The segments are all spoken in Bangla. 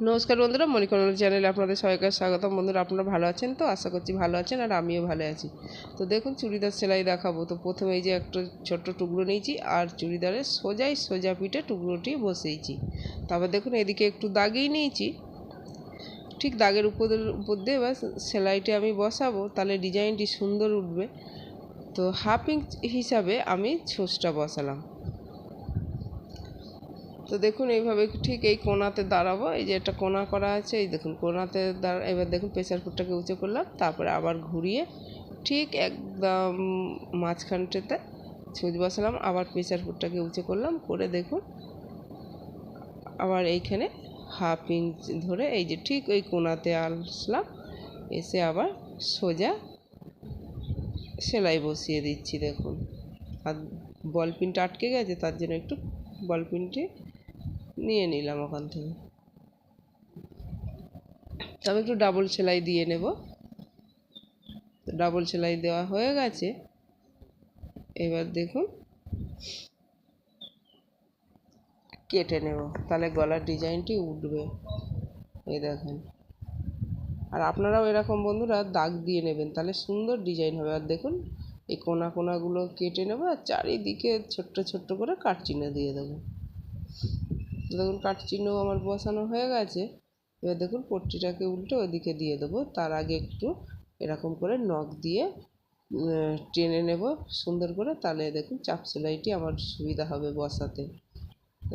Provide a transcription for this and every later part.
নমস্কার বন্ধুরা, মণিকরণ চ্যানেলে আপনাদের সবাইকে স্বাগতম। বন্ধুরা, আপনারা ভালো আছেন তো? আশা করছি ভালো আছেন আর আমিও ভালো আছি। তো দেখুন, চুড়িদার সেলাই দেখাবো। তো প্রথমে এই যে একটা ছোট্ট টুকরো নিয়েছি আর চুড়িদারের সোজাই সোজা পিঠে টুকরোটি বসিয়েছি। তারপর দেখুন, এদিকে একটু দাগিয়ে নিয়েছি। ঠিক দাগের উপর উপর দিয়ে এবার সেলাইটি আমি বসাবো, তাহলে ডিজাইনটি সুন্দর উঠবে। তো হাফ ইঞ্চ হিসাবে আমি ছোসটা বসালাম। তো দেখুন, এইভাবে ঠিক এই কোনাতে দাঁড়াবো। এই যে একটা কোনা করা আছে, এই দেখুন, কোনাতে দাঁড়া, এবার দেখুন, প্রেসার ফুটটাকে উঁচু করলাম, তারপরে আবার ঘুরিয়ে ঠিক একদম মাঝখানটাতে ছুঁচ বসালাম, আবার প্রেসার ফুটটাকে উঁচু করলাম, করে দেখুন, আবার এইখানে হাফ ইঞ্চ ধরে এই যে ঠিক ওই কোনাতে আসলাম, এসে আবার সোজা সেলাই বসিয়ে দিচ্ছি, দেখুন। আর বল পিনটা আটকে গেছে, তার জন্য একটু বল পিনটি নিয়ে নিলাম ওখান থেকে। আমি একটু ডাবল সেলাই দিয়ে নেব। ডাবল সেলাই দেওয়া হয়ে গেছে। এবার দেখুন। কেটে নেব। তাহলে গলার ডিজাইনটি উঠবে। এই দেখেন। আর আপনারাও এরকম বন্ধুরা দাগ দিয়ে নেবেন, তাহলে সুন্দর ডিজাইন হবে। আর দেখুন, এই কোনা কোনাগুলো কেটে নেব আর চারিদিকে ছোট্ট ছোট্ট করে কাটচিহ্ন দিয়ে দেবো। দেখুন কাটচিহ্ন আমার বসানো হয়ে গেছে। এবার দেখুন, পট্টিটাকে উল্টে ওদিকে দিয়ে দেবো। তার আগে একটু এরকম করে নখ দিয়ে টেনে নেব সুন্দর করে। তাহলে দেখুন, চাপ সেলাইটি আমার সুবিধা হবে বসাতে।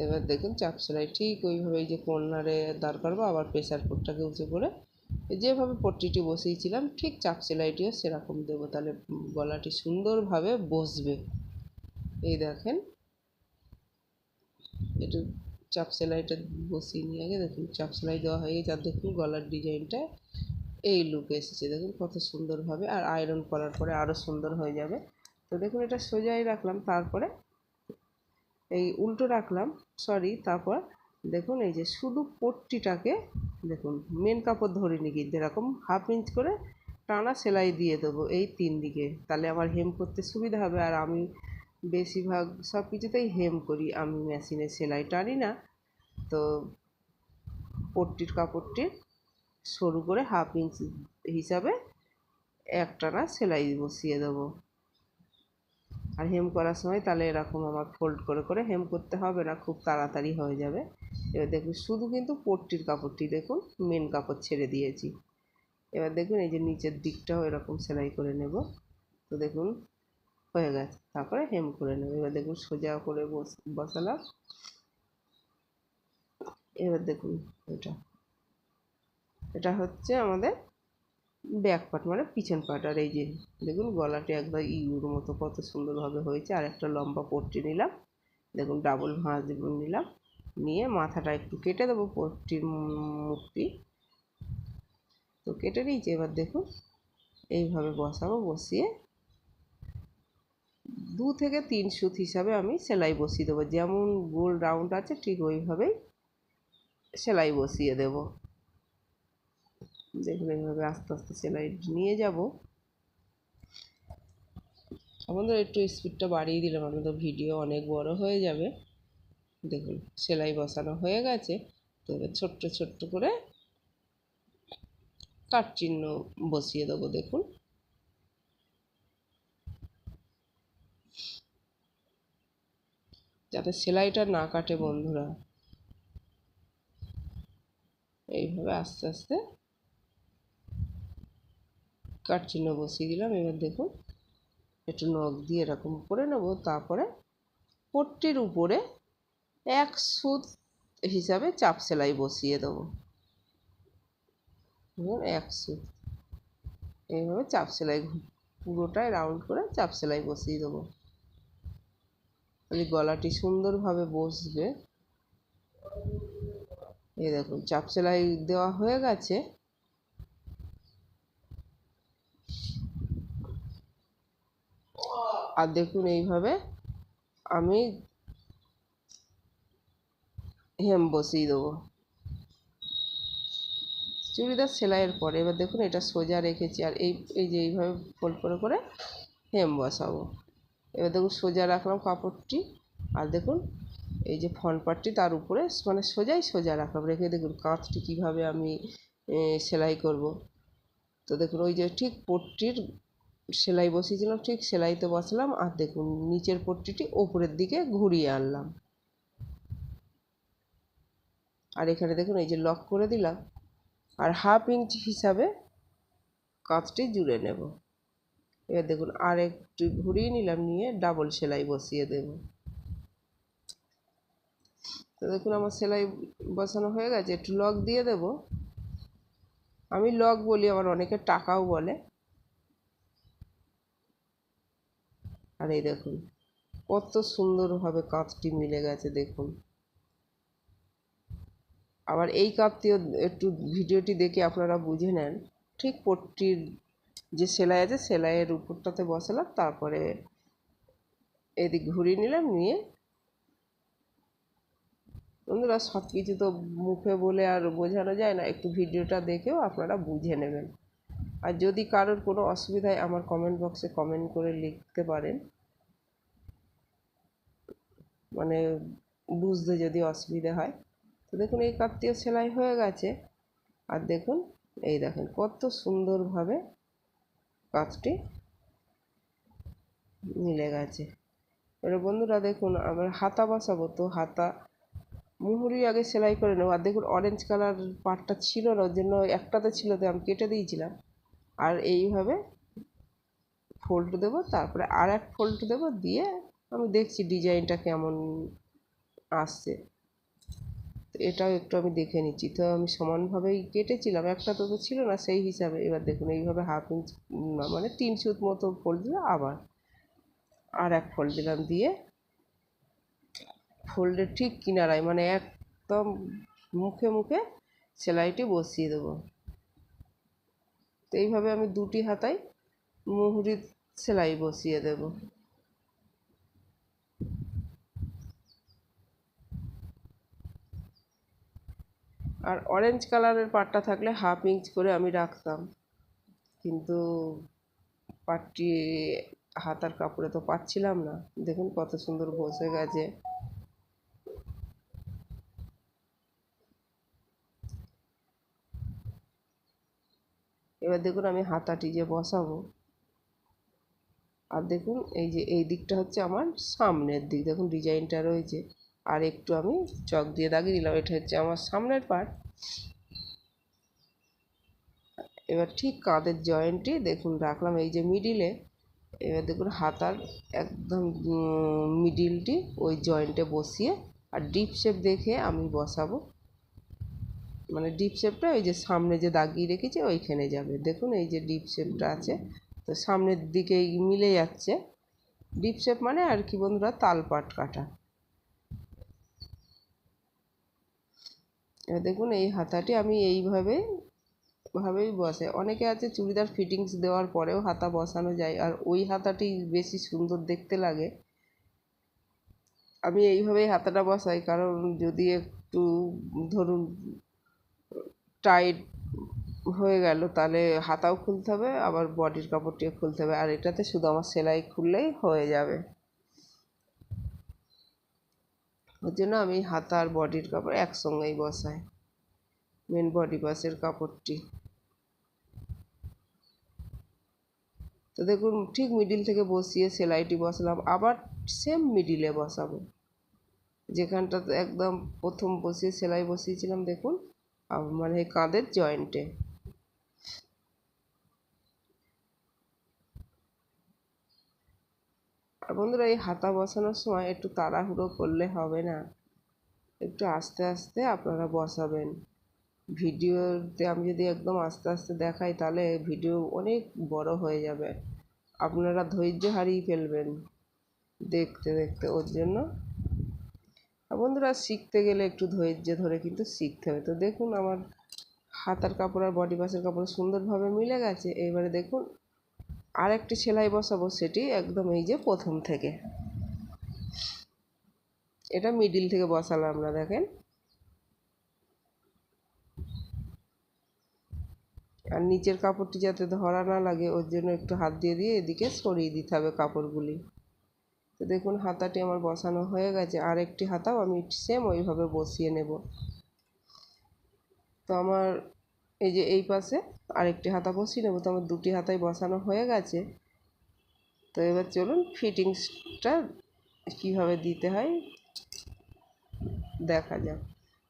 এবার দেখুন, চাপ সেলাই ঠিক ওইভাবে যে কর্নারে দাঁড় করব, আবার প্রেসার পোটটাকে উঁচু করে। যেভাবে পট্টিটি বসিয়েছিলাম, ঠিক চাপ সেলাইটিও সেরকম দেবো। তাহলে গলাটি সুন্দরভাবে বসবে। এই দেখেন, একটু চাপ সেলাইটা বসিয়ে নিয়ে আগে দেখুন, চাপ সেলাই দেওয়া হয়ে গেছে। আর দেখুন গলার ডিজাইনটা, এই লুক এসেছে। দেখুন কত সুন্দরভাবে আর আয়রন করার পরে আরও সুন্দর হয়ে যাবে। তো দেখুন এটা সোজাই রাখলাম, তারপরে এই উল্টো রাখলাম সরি তারপর দেখুন এই যে শুধু পট্টিটাকে দেখুন মেন কাপড় ধরিনি কিন্তু, এরকম হাফ ইঞ্চ করে টানা সেলাই দিয়ে দেবো এই তিন দিকে। তাহলে আমার হেম করতে সুবিধা হবে। আর আমি বেশিরভাগ সব কিছুতেই হেম করি আমি মেশিনে সেলাই টানি না। তো পট্টির কাপড়টির সরু করে হাফ ইঞ্চ হিসাবে একটানা সেলাই বসিয়ে দেবো। আর হেম করার সময় তাহলে এরকম আমার ফোল্ড করে করে হেম করতে হবে না, খুব তাড়াতাড়ি হয়ে যাবে। এবার দেখুন, শুধু কিন্তু পট্টির কাপড়টি দেখুন মেন কাপড় ছেড়ে দিয়েছি। এবার দেখুন, এই যে নিচের দিকটাও এরকম সেলাই করে নেব। তো দেখুন হয়ে গেছে। তারপরে হেম করে নেব। এবার দেখুন সোজা করে বসালাম। এবার দেখুন এটা। এটা হচ্ছে আমাদের ব্যাক পার্ট মানে পিছন পার্ট আর এই যে দেখুন গলাটি একবার ইউর মতো কত সুন্দরভাবে হয়েছে। আর একটা লম্বা পট্টি নিলাম। দেখুন ডাবল ভাঁজ নিলাম। নিয়ে মাথাটা একটু কেটে দেবো পট্টির মুখটি। তো কেটে নিয়েছি। এবার দেখুন এইভাবে বসাবো, বসিয়ে দু থেকে তিন সুত হিসাবে আমি সেলাই বসিয়ে দেবো। যেমন গোল রাউন্ড আছে, ঠিক ওইভাবেই সেলাই বসিয়ে দেব। দেখুন, এইভাবে আস্তে আস্তে সেলাই নিয়ে যাব। আমাদের একটু স্পিডটা বাড়িয়ে দিলাম, আমাদের ভিডিও অনেক বড় হয়ে যাবে। দেখুন, সেলাই বসানো হয়ে গেছে। তো এবার ছোট্ট ছোট্ট করে কাট চিহ্ন বসিয়ে দেবো, দেখুন। যাতে সেলাইটা না কাটে বন্ধুরা। এইভাবে আস্তে আস্তে কাট চিহ্ন বসিয়ে দিলাম। এবার দেখুন, একটু নখ দিয়ে এরকম করে নেব। তারপরে পট্টির উপরে এক সুত হিসাবে চাপ সেলাই বসিয়ে দেবো। এক সুত। এইভাবে চাপ সেলাই, পুরোটাই রাউন্ড করে চাপ সেলাই বসিয়ে দেবো। তাহলে গলাটি সুন্দরভাবে বসবে। এই দেখুন, চাপ সেলাই দেওয়া হয়ে গেছে। আর দেখুন এইভাবে আমি হেম বসিয়ে দেবো। চুড়িদার সেলাইয়ের পরে, এবার দেখুন এটা সোজা রেখেছি আর এই এই যে এইভাবে ফোল্ড করে করে হেম বসাবো। এবার দেখুন সোজা রাখলাম কাপড়টি। আর দেখুন, এই যে ফ্রন্ট পার্টটি তার উপরে মানে সোজাই সোজা রাখলাম। রেখে দেখুন কাঁচটি কীভাবে আমি সেলাই করব। তো দেখুন, ওই যে ঠিক পট্টির সেলাই বসিয়েছিলাম, ঠিক সেলাইতে বসলাম। আর দেখুন, নিচের পট্টিটি ওপরের দিকে ঘুরিয়ে আনলাম। আর এখানে দেখুন, এই যে লক করে দিলাম। আর হাফ ইঞ্চ হিসাবে কাঁচটি জুড়ে নেব। এবার দেখুন আর একটু ঘুরিয়ে নিলাম, নিয়ে ডাবল সেলাই বসিয়ে দেব। তো দেখুন আমার সেলাই বসানো হয়ে গেছে, একটু লক দিয়ে দেব। আমি লক বলি, আবার অনেকে টাকাও বলে। আর এই দেখুন, কত সুন্দরভাবে কাঁচটি মিলে গেছে, দেখুন। আবার এই কাপটিও একটু ভিডিওটি দেখে আপনারা বুঝে নেন, ঠিক পট্টির যে সেলাই আছে, সেলাইয়ের উপরটাতে বসালাম, তারপরে এদিক ঘুরিয়ে নিলাম, নিয়ে বন্ধুরা সব কিছু তো মুখে বলে আর বোঝানো যায় না, একটু ভিডিওটা দেখেও আপনারা বুঝে নেবেন। আর যদি কারোর কোনো অসুবিধায় আমার কমেন্ট বক্সে কমেন্ট করে লিখতে পারেন মানে বুঝতে যদি অসুবিধা হয়। তো দেখুন, এই কাপটিও সেলাই হয়ে গেছে। আর দেখুন, এই দেখেন, কত সুন্দরভাবে কাজটি মিলে গেছে। এবার বন্ধুরা দেখুন, আমরা হাতা বসাবো তো, হাতা মুহুরি আগে সেলাই করে নেব। আর দেখুন অরেঞ্জ কালার পাটটা ছিল না ওর জন্য একটাতে ছিল, তো আমি কেটে দিয়েছিলাম। আর এইভাবে ফোল্ড দেবো, তারপরে আর এক ফোল্ড দেবো, দিয়ে আমি দেখছি ডিজাইনটা কেমন আসছে। এটাও একটু আমি দেখে নিচ্ছি। তো আমি সমানভাবেই কেটেছিলাম, একটা তো ছিল না, সেই হিসাবে। এবার দেখুন, এইভাবে হাফ ইঞ্চ মানে তিন সুত মতো ফোল্ড দিলাম আবার। আর এক ফোল্ড দিলাম দিয়ে ফোল্ডের ঠিক কিনারায় মানে একদম মুখে মুখে সেলাইটি বসিয়ে দেবো। তো এইভাবে আমি দুটি হাতায় মুহুরির সেলাই বসিয়ে দেবো। আর অরেঞ্জ কালারের পাটটা থাকলে হাফ ইঞ্চ করে আমি রাখতাম। কিন্তু পাটটি হাতার কাপড়ে তো পাচ্ছিলাম না। দেখুন কত সুন্দর বসে গেছে। এবার দেখুন আমি হাতাটি যে বসাবো। আর দেখুন এই যে এই দিকটা হচ্ছে আমার সামনের দিক। দেখুন ডিজাইনটা রয়েছে। আর একটু আমি চক দিয়ে দাগিয়ে দিলাম। এটা হচ্ছে আমার সামনের পার্ট এবার ঠিক কাঁধের জয়েন্টটি দেখুন, রাখলাম এই যে মিডিলে এবার দেখুন হাতার একদম মিডিলটি ওই জয়েন্টে বসিয়ে আর ডিপ শেপ দেখে আমি বসাবো। মানে ডিপ শেপটা ওই যে সামনে যে দাগিয়ে রেখেছে ওইখানে যাবে। দেখুন এই যে ডিপ শেপটা আছে। তো সামনের দিকেই মিলে যাচ্ছে। ডিপ শেপ মানে আর কি বন্ধুরা, তালপাট কাটা। দেখুন এই হাতাটি আমি এইভাবে, ভাবেই বসে। অনেকে আছে চুড়িদার ফিটিংস দেওয়ার পরেও হাতা বসানো যায়, আর ওই হাতাটি বেশি সুন্দর দেখতে লাগে। আমি এইভাবেই হাতাটা বসাই, কারণ যদি একটু, ধরুন টাইট হয়ে গেল, তাহলে হাতাও খুলতে হবে, আবার বডির কাপড়টিও খুলতে হবে। আর এটাতে শুধু আমার সেলাই খুললেই হয়ে যাবে। ওর জন্য আমি হাতা আর বডির কাপড় একসঙ্গেই বসাই। মেন বডি পাসের কাপড়টি। তো দেখুন, ঠিক মিডিল থেকে বসিয়ে সেলাইটি বসালাম। আবার সেম মিডিলে বসাবো। যেখানটাতে একদম প্রথম বসিয়ে সেলাই বসিয়েছিলাম, দেখুন মানে কাঁধের জয়েন্টে বন্ধুরা, এই হাতা বসানোর সময় একটু তাড়াহুড়ো করলে হবে না। একটু আস্তে আস্তে আপনারা বসাবেন। ভিডিওতে আমি যদি একদম আস্তে আস্তে দেখাই, তাহলে ভিডিও অনেক বড় হয়ে যাবে। আপনারা ধৈর্য হারিয়ে ফেলবেন দেখতে দেখতে ওর জন্য। বন্ধুরা, শিখতে গেলে একটু ধৈর্য ধরে কিন্তু শিখতে হবে। তো দেখুন, আমার হাতার কাপড় আর বডি পাশের কাপড় সুন্দরভাবে মিলে গেছে। এবারে দেখুন আর একটি সেলাই বসাবো সেটি একদম এই যে প্রথম থেকে। এটা মিডিল থেকে বসালাম না দেখেন। আর নিচের কাপড়টি যাতে ধরা না লাগে, ওর জন্য একটু হাত দিয়ে দিয়ে এদিকে সরিয়ে দিতে হবে কাপড়গুলি। তো দেখুন, হাতাটি আমার বসানো হয়ে গেছে। আর একটি হাতাও আমি সেম ওইভাবে বসিয়ে নেব। তো আমার এই যে এই পাশে আরেকটি হাতা বসিয়ে নেব। তো আমার দুটি হাতাই বসানো হয়ে গেছে। তো এবার চলুন ফিটিংসটা কীভাবে দিতে হয় দেখা যাক।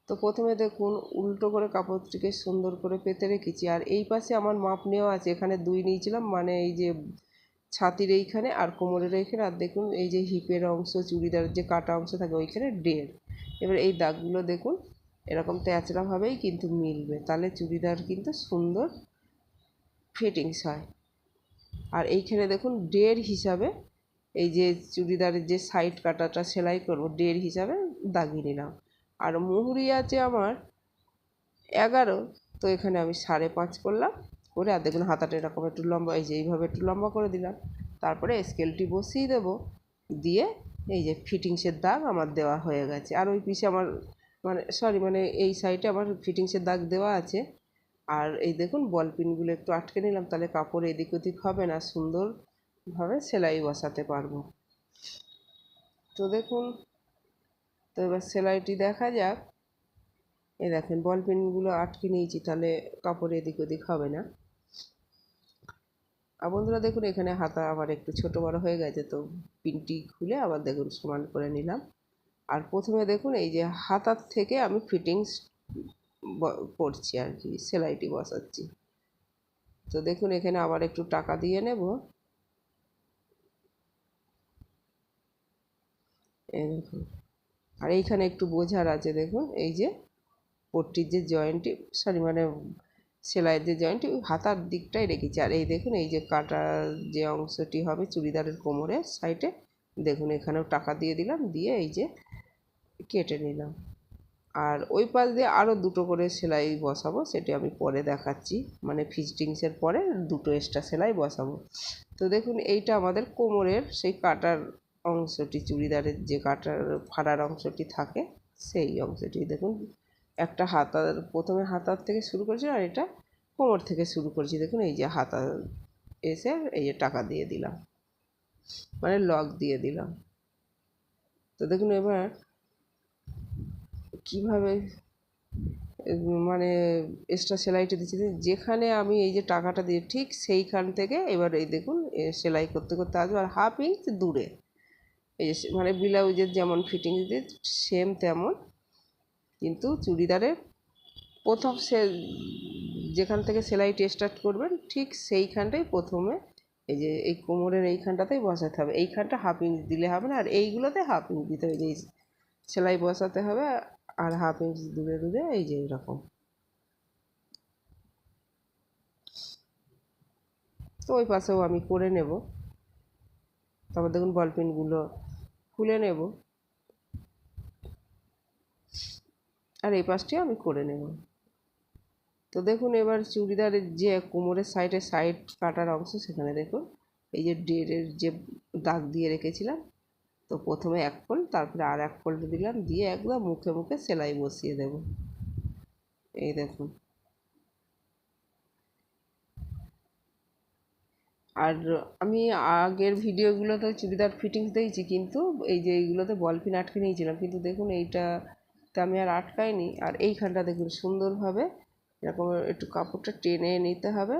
তো প্রথমে দেখুন, উল্টো করে কাপড়টিকে সুন্দর করে পেতে রেখেছি। আর এই পাশে আমার মাপ নেওয়া আছে। এখানে দুই নিয়েছিলাম মানে এই যে ছাতির এইখানে আর কোমরের এইখানে। আর দেখুন, এই যে হিপের অংশ চুড়িদার যে কাটা অংশ থাকে, ওইখানে দেড়। এবার এই দাগগুলো দেখুন এরকম তেচড়াভাবেই কিন্তু মিলবে। তাহলে চুড়িদার কিন্তু সুন্দর ফিটিংস হয়। আর এইখানে দেখুন ডের হিসাবে এই যে চুড়িদারের যে সাইড কাটাটা সেলাই করব ডের হিসাবে দাগিয়ে নিলাম। আর মুহুরি আছে আমার এগারো, তো এখানে আমি সাড়ে পাঁচ করলাম। করে আর দেখুন, হাতাটা এরকম একটু লম্বা, এই যে এইভাবে একটু লম্বা করে দিলাম। তারপরে স্কেলটি বসিয়ে দেব। দিয়ে এই যে ফিটিংসের দাগ আমার দেওয়া হয়ে গেছে। আর ওই পিসে আমার মানে সরি মানে এই সাইডে আমার ফিটিংসের দাগ দেওয়া আছে। আর এই দেখুন বল পিনগুলো একটু আটকে নিলাম, তাহলে কাপড় এদিক ওদিক হবে না, সুন্দরভাবে সেলাই বসাতে পারব। তো দেখুন, তো এবার সেলাইটি দেখা যাক। এ দেখেন বল পিনগুলো আটকে নিয়েছি, তাহলে কাপড় এদিক ওদিক হবে না। আর বন্ধুরা, দেখুন, এখানে হাতা আবার একটু ছোট বড় হয়ে গেছে, তো পিনটি খুলে আবার দেখুন সমান করে নিলাম। আর প্রথমে দেখুন, এই যে হাতার থেকে আমি ফিটিংস করছি আর কি সেলাইটি বসাচ্ছি। তো দেখুন, এখানে আবার একটু টাকা দিয়ে নেব। এই দেখুন, আর এইখানে একটু বোঝার আছে দেখুন, এই যে পট্টির যে জয়েন্টটি সরি মানে সেলাইয়ের যে জয়েন্টটি ওই হাতার দিকটাই রেখেছি। আর এই দেখুন, এই যে কাটার যে অংশটি হবে চুড়িদারের কোমরের সাইডে দেখুন, এখানেও টাকা দিয়ে দিলাম, দিয়ে এই যে কেটে নিলাম। আর ওই পাশ দিয়ে আরও দুটো করে সেলাই বসাবো, সেটি আমি পরে দেখাচ্ছি। মানে ফিস্টিংসের পরে দুটো এক্সট্রা সেলাই বসাবো। তো দেখুন, এইটা আমাদের কোমরের সেই কাটার অংশটি, চুড়িদারের যে কাটার ফাড়ার অংশটি থাকে, সেই অংশটি। দেখুন, একটা হাতার, প্রথমে হাতার থেকে শুরু করেছি আর এটা কোমর থেকে শুরু করেছি। দেখুন, এই যে হাতা এসে এই যে টাকা দিয়ে দিলাম। মানে লক দিয়ে দিলাম। তো দেখুন, এবার কীভাবে মানে এক্সট্রা সেলাইটা দিচ্ছি যেখানে আমি এই যে টাকাটা দিয়ে, ঠিক সেইখান থেকে এবার এই দেখুন সেলাই করতে করতে আসব, আর হাফ ইঞ্চ দূরে। এই যে মানে ব্লাউজের যেমন ফিটিং দিতে সেম তেমন, কিন্তু চুড়িদারের প্রথম সে, যেখান থেকে সেলাইটি স্টার্ট করবেন, ঠিক সেইখানটাই প্রথমে এই যে এই কোমরের এইখানটাতেই বসাতে হবে। এইখানটা হাফ ইঞ্চ দিলে হবে না, আর এইগুলোতে হাফ ইঞ্চ দিতে হবে এই সেলাই বসাতে হবে আর হাফ ইঞ্চ দূরে দূরে এই যে এরকম। তো ওই পাশেও আমি করে নেব। তারপর দেখুন বল পিনগুলো খুলে নেব। আর এই পাশটিও আমি করে নেব। তো দেখুন এবার চুড়িদারের যে কোমরের সাইডে সাইড কাটার অংশ সেখানে দেখুন, এই যে ডেরের যে দাগ দিয়ে রেখেছিলাম তো প্রথমে এক ফোল্ড তারপরে আর এক ফোল্ড দিলাম, দিয়ে একদম মুখে মুখে সেলাই বসিয়ে দেব। এই দেখুন। আর আমি আগের ভিডিওগুলোতে চুড়িদার ফিটিংস দিয়েছি, কিন্তু এই যে এইগুলোতে বল পিন আটকে নিয়েছিলাম, কিন্তু দেখুন এইটা এইটাতে আমি আর আটকাইনি। আর এইখানটা দেখুন সুন্দরভাবে এরকম একটু কাপড়টা টেনে নিতে হবে।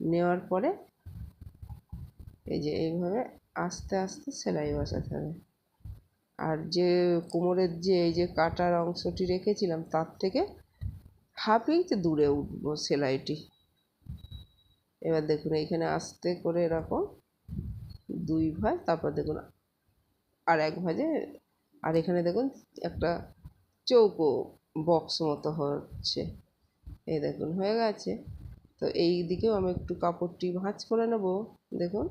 নেওয়ার পরে এই যে এইভাবে আস্তে আস্তে সেলাই বসাতে হবে। আর যে কোমরের যে এই যে কাটার অংশটি রেখেছিলাম, তার থেকে হাফ ইঞ্চ দূরে উঠবো সেলাইটি। এবার দেখুন এইখানে আস্তে করে এরকম দুই ভাঁজ, তারপর দেখুন আর এক ভাঁজে, আর এখানে দেখুন একটা চৌকো বক্স মতো হচ্ছে। এই দেখুন, হয়ে গেছে। তো এই দিকেও আমি একটু কাপড়টি ভাঁজ করে নেব। দেখুন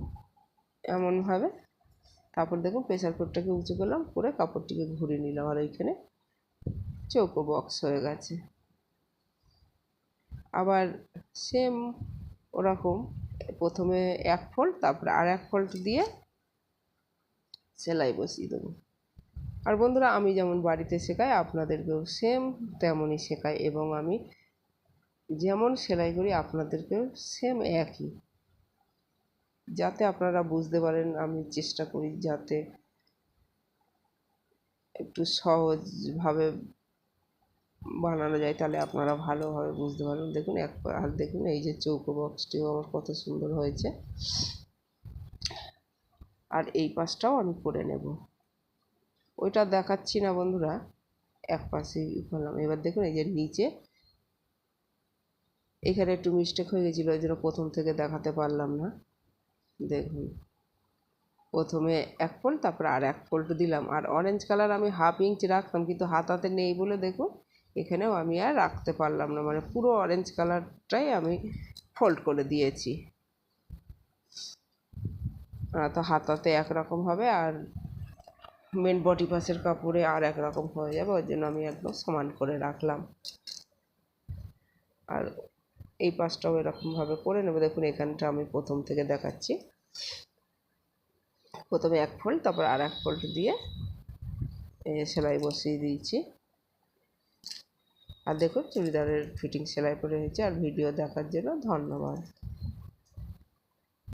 এমনভাবে তারপর দেখুন প্রেশার কুকারটাকে উঁচু করলাম, করে কাপড়টিকে ঘুরিয়ে নিলাম। আর ওইখানে চৌকো বক্স হয়ে গেছে। আবার সেম ওরকম, প্রথমে এক ফোল্ড তারপরে আর এক ফোল্ড দিয়ে সেলাই বসিয়ে দেবো। আর বন্ধুরা, আমি যেমন বাড়িতে শেখাই, আপনাদেরকেও সেম তেমনই শেখাই এবং আমি যেমন সেলাই করি, আপনাদেরকেও সেম একই। যাতে আপনারা বুঝতে পারেন, আমি চেষ্টা করি যাতে একটু সহজভাবে বানানো যায়, তাহলে আপনারা ভালোভাবে বুঝতে পারবেন। দেখুন, এক আর দেখুন, এই যে চৌকো বক্সটিও আমার কত সুন্দর হয়েছে। আর এই পাশটাও আমি করে নেব। ওইটা দেখাচ্ছি না বন্ধুরা, এক পাশেই করলাম। এবার দেখুন, এই যে নিচে এখানে একটু মিস্টেক হয়ে গেছিল, ওই জন্য প্রথম থেকে দেখাতে পারলাম না। দেখুন। প্রথমে এক ফোল্ড তারপর আর এক ফোল্ড দিলাম। আর অরেঞ্জ কালার আমি হাফ ইঞ্চ রাখতাম, কিন্তু হাতাতে নেই বলে দেখুন, এখানেও আমি আর রাখতে পারলাম না। মানে পুরো অরেঞ্জ কালারটাই আমি ফোল্ড করে দিয়েছি। তো হাতাতে একরকম হবে, আর মেন বডি পাসের কাপড়ে আর এক রকম হয়ে যাবে, ওই জন্য আমি একদম সমান করে রাখলাম। আর এই পাশটাও এরকমভাবে করে নেব। দেখুন, এখানটা আমি প্রথম থেকে দেখাচ্ছি। প্রথমে এক ফোল্ড তারপর আর এক ফোল্ড দিয়ে সেলাই বসিয়ে দিয়েছি। আর দেখুন, চুড়িদারের ফিটিং সেলাই করে হয়েছে আর ভিডিও দেখার জন্য ধন্যবাদ।